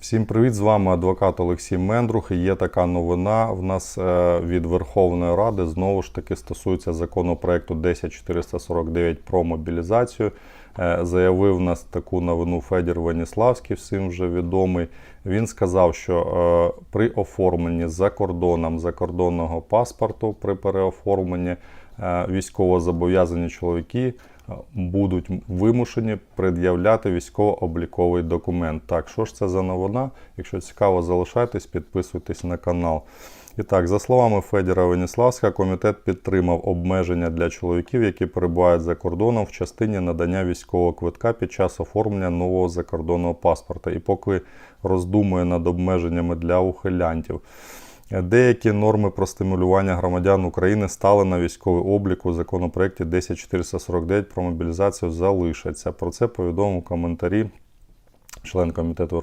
Всім привіт! З вами адвокат Олексій Мендрух. Є така новина в нас е, від Верховної Ради. Знову ж таки стосується законопроекту 10449 про мобілізацію. Е, Заявив нас таку новину Федір Веніславський, всім вже відомий. Він сказав, що е, при оформленні за кордоном закордонного паспорту, при переоформленні е, військовозобов'язані чоловіки будуть вимушені пред'являти військово-обліковий документ. Так, що ж це за новина? Якщо цікаво, залишайтесь, підписуйтесь на канал. І так, за словами Федіра Веніславська, комітет підтримав обмеження для чоловіків, які перебувають за кордоном в частині надання військового квитка під час оформлення нового закордонного паспорта. І поки роздумує над обмеженнями для ухилянтів. Деякі норми про стимулювання громадян України стали на військовий облік у законопроекті 10449 про мобілізацію залишаться. Про це повідомив у коментарі член комітету